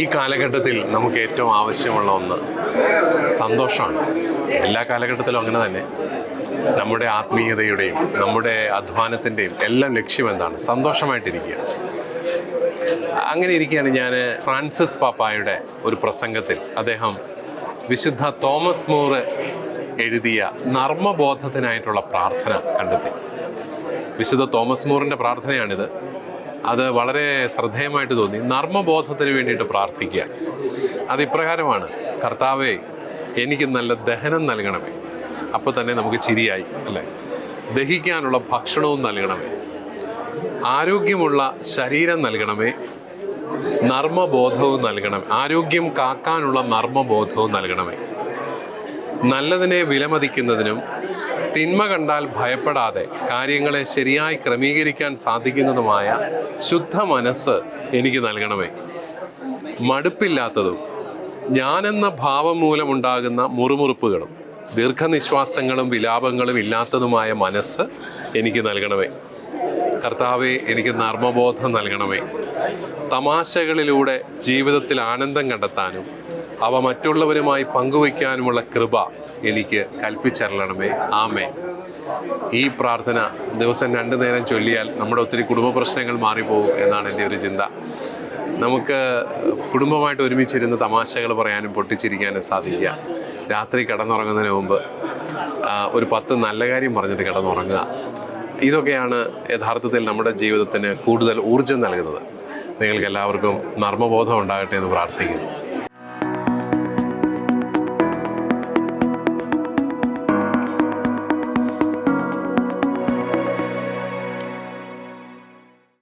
ഈ കാലഘട്ടത്തിൽ നമുക്ക് ഏറ്റവും ആവശ്യമുള്ള ഒന്ന് സന്തോഷമാണ്. എല്ലാ കാലഘട്ടത്തിലും അങ്ങനെ തന്നെ. നമ്മുടെ ആത്മീയതയുടെയും നമ്മുടെ അധ്വാനത്തിന്റെയും എല്ലാം ലക്ഷ്യം എന്താണ്? സന്തോഷമായിട്ടിരിക്കുക. അങ്ങനെ ഇരിക്കുകയാണ് ഞാൻ ഫ്രാൻസിസ് പാപ്പായുടെ ഒരു പ്രസംഗത്തിൽ അദ്ദേഹം വിശുദ്ധ തോമസ് മൂറ് എഴുതിയ നർമ്മബോധത്തിനായിട്ടുള്ള പ്രാർത്ഥന കണ്ടെത്തി. വിശുദ്ധ തോമസ് മൂറിന്റെ പ്രാർത്ഥനയാണിത്. അത് വളരെ ശ്രദ്ധേയമായിട്ട് തോന്നി. നർമ്മബോധത്തിന് വേണ്ടിയിട്ട് പ്രാർത്ഥിക്കുക. അത് ഇപ്രകാരമാണ്. കർത്താവെ എനിക്ക് നല്ല ദഹനം നൽകണമേ. അപ്പോൾ തന്നെ നമുക്ക് ചിരിയായി അല്ലേ? ദഹിക്കാനുള്ള ഭക്ഷണവും നൽകണമേ. ആരോഗ്യമുള്ള ശരീരം നൽകണമേ. നർമ്മബോധവും നൽകണം ആരോഗ്യം കാക്കാനുള്ള നർമ്മബോധവും നൽകണമേ. നല്ലതിനെ വിലമതിക്കുന്നതിനും തിന്മ കണ്ടാൽ ഭയപ്പെടാതെ കാര്യങ്ങളെ ശരിയായി ക്രമീകരിക്കാൻ സാധിക്കുന്നതുമായ ശുദ്ധ മനസ്സ് എനിക്ക് നൽകണമേ. മടുപ്പില്ലാത്തതും ഞാനെന്ന ഭാവം മൂലമുണ്ടാകുന്ന മുറുമുറുപ്പുകളും ദീർഘനിശ്വാസങ്ങളും വിലാപങ്ങളും ഇല്ലാത്തതുമായ മനസ്സ് എനിക്ക് നൽകണമേ. കർത്താവെ എനിക്ക് നർമ്മബോധം നൽകണമേ. തമാശകളിലൂടെ ജീവിതത്തിൽ ആനന്ദം കണ്ടെത്താനും അവ മറ്റുള്ളവരുമായി പങ്കുവയ്ക്കാനുമുള്ള കൃപ എനിക്ക് കൽപ്പിച്ചരളണമേ. ആമേ ഈ പ്രാർത്ഥന ദിവസം രണ്ടു നേരം ചൊല്ലിയാൽ നമ്മുടെ ഒത്തിരി കുടുംബ പ്രശ്നങ്ങൾ മാറിപ്പോകും എന്നാണ് എന്റെ ഒരു ചിന്ത. നമുക്ക് കുടുംബമായിട്ട് ഒരുമിച്ചിരുന്ന് തമാശകൾ പറയാനും പൊട്ടിച്ചിരിക്കാനും സാധിക്കുക. രാത്രി കിടന്നുറങ്ങുന്നതിന് മുമ്പ് ഒരു പത്ത് നല്ല കാര്യം പറഞ്ഞിട്ട് കിടന്നുറങ്ങുക. ഇതൊക്കെയാണ് യഥാർത്ഥത്തിൽ നമ്മുടെ ജീവിതത്തിന് കൂടുതൽ ഊർജം നൽകുന്നത്. നിങ്ങൾക്ക് എല്ലാവർക്കും നർമ്മബോധം ഉണ്ടാകട്ടെ എന്ന് പ്രാർത്ഥിക്കുന്നു.